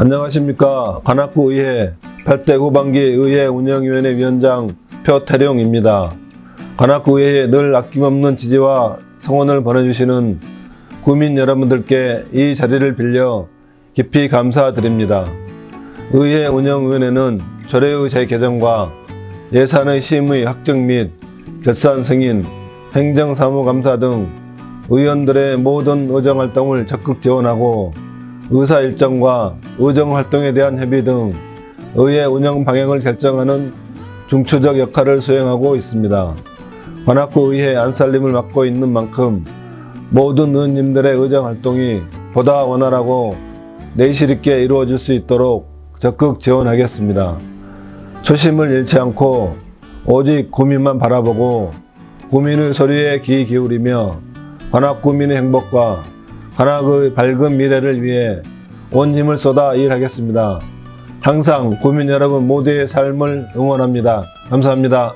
안녕하십니까. 관악구 의회 8대 후반기 의회 운영위원회 위원장 표태룡입니다. 관악구 의회에 늘 아낌없는 지지와 성원을 보내주시는 구민 여러분들께 이 자리를 빌려 깊이 감사드립니다. 의회 운영위원회는 조례의 재개정과 예산의 심의 확정 및 결산 승인, 행정사무감사 등 의원들의 모든 의정 활동을 적극 지원하고 의사 일정과 의정 활동에 대한 협의 등 의회 운영 방향을 결정하는 중추적 역할을 수행하고 있습니다. 관악구 의회 안살림을 맡고 있는 만큼 모든 의원님들의 의정 활동이 보다 원활하고 내실 있게 이루어질 수 있도록 적극 지원하겠습니다. 초심을 잃지 않고 오직 구민만 바라보고 구민의 소리에 귀 기울이며 관악 구민의 행복과 관악의 밝은 미래를 위해 온 힘을 쏟아 일하겠습니다. 항상 구민 여러분 모두의 삶을 응원합니다. 감사합니다.